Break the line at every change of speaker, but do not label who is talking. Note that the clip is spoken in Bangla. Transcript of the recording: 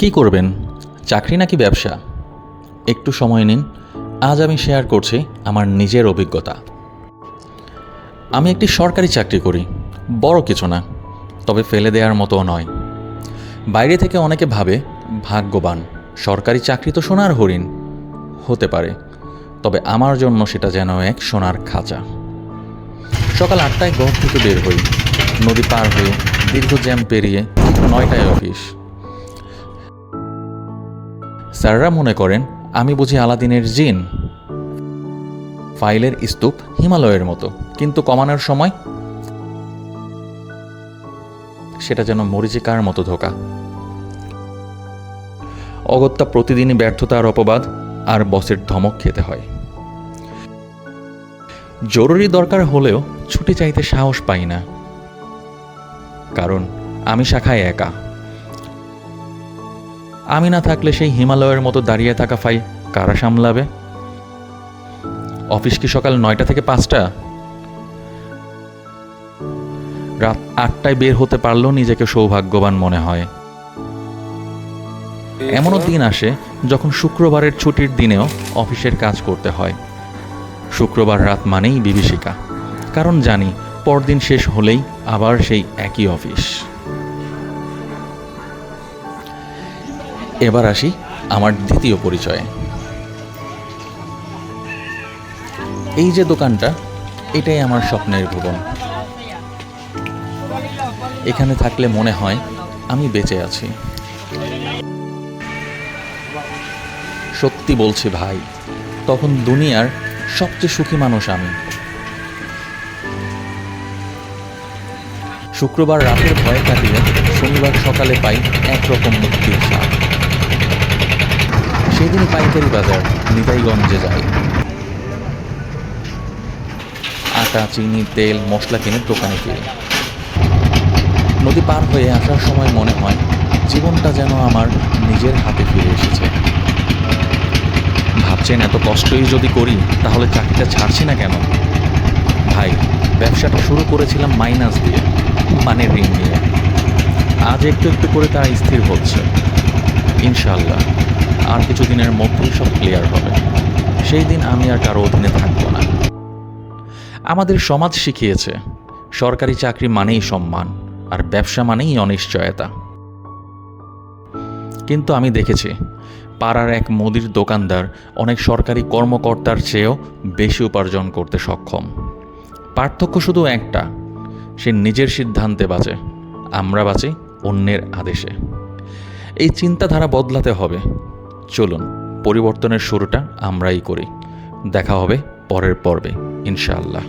কি করবেন? চাকরি নাকি ব্যবসা? একটু সময় নিন, আজ আমি শেয়ার করছি আমার নিজের অভিজ্ঞতা। আমি একটি সরকারি চাকরি করি, বড় কিছু না, তবে ফেলে দেওয়ার মতো নয়। বাইরে থেকে অনেকে ভাবে, ভাগ্যবান, সরকারি চাকরি তো সোনার হরিণ, হতে পারে, তবে আমার জন্য সেটা যেন এক সোনার খাঁচা। সকাল আটটায় ঘর থেকে বের হই, নদী পার হয়ে দীর্ঘ জ্যাম পেরিয়ে নয়টায় অফিস। স্যাররা মনে করেন, আমি বুঝি আলাদিনের জিন। ফাইলের স্তূপ হিমালয়ের মতো, কিন্তু কমানোর সময় সেটা যেন মরিচিকার মতো ধোকা। অগত্যা প্রতিদিনই ব্যর্থতার অপবাদ আর বসের ধমক খেতে হয়। জরুরি দরকার হলেও ছুটি চাইতে সাহস পাই না, কারণ আমি শাখায় একা। আমি না থাকলে সেই হিমালয়ের মতো দাঁড়িয়ে থাকা ফাইল কারা সামলাবে? অফিস কি সকাল নয়টা থেকে পাঁচটা? রাত আটটায় বের হতে পারলেও নিজেকে সৌভাগ্যবান মনে হয়। এমনও দিন আসে যখন শুক্রবারের ছুটির দিনেও অফিসের কাজ করতে হয়। শুক্রবার রাত মানেই বিভীষিকা। কারণ জানি পরদিন শেষ হলেই আবার সেই একই অফিস। এবার আসি আমার দ্বিতীয় পরিচয়ে। এই যে দোকানটা, এটাই আমার স্বপ্নের ভুবন। এখানে থাকলে মনে হয় আমি বেঁচে আছি। সত্যি বলছি ভাই, তখন দুনিয়ার সবচেয়ে সুখী মানুষ আমি। শুক্রবার রাতের ভয় কাটিয়ে শনিবার সকালে পাই একরকম মুক্তির স্বাদ। সেদিন পাইকারি বাজার, নিতাইগঞ্জে যাই আটা, চিনি, তেল, মশলা কিনে দোকানে ফিরি। নদী পার হয়ে আসার সময় মনে হয়, জীবনটা যেন আমার নিজের হাতে ফিরে এসেছে। ভাবছেন, এত কষ্টই যদি করি, তাহলে চাকরিটা ছাড়ছি না কেন? ভাই, ব্যবসাটা শুরু করেছিলাম মাইনাস দিয়ে মানে ঋণ নিয়ে। আজ একটু একটু করে তা স্থির হচ্ছে। ইনশাল্লাহ আর কিছুদিনের মধ্যেই সব ক্লিয়ার হবে। সেই দিন আমি আর কারও অধীনে থাকব না। আমাদের সমাজ শিখিয়েছে, সরকারি চাকরি মানেই সম্মান, আর ব্যবসা মানেই অনিশ্চয়তা। কিন্তু আমি দেখেছি, পাড়ার এক মুদির দোকানদার অনেক সরকারি কর্মকর্তার চেয়েও বেশি উপার্জন করতে সক্ষম। পার্থক্য শুধু একটা, সে নিজের সিদ্ধান্তে বাঁচে, আমরা বাঁচি অন্যের আদেশে। এই চিন্তাধারা বদলাতে হবে চলুন পরিবর্তনের শুরুটা আমরাই করি। দেখা হবে পরের পর্বে ইনশাআল্লাহ।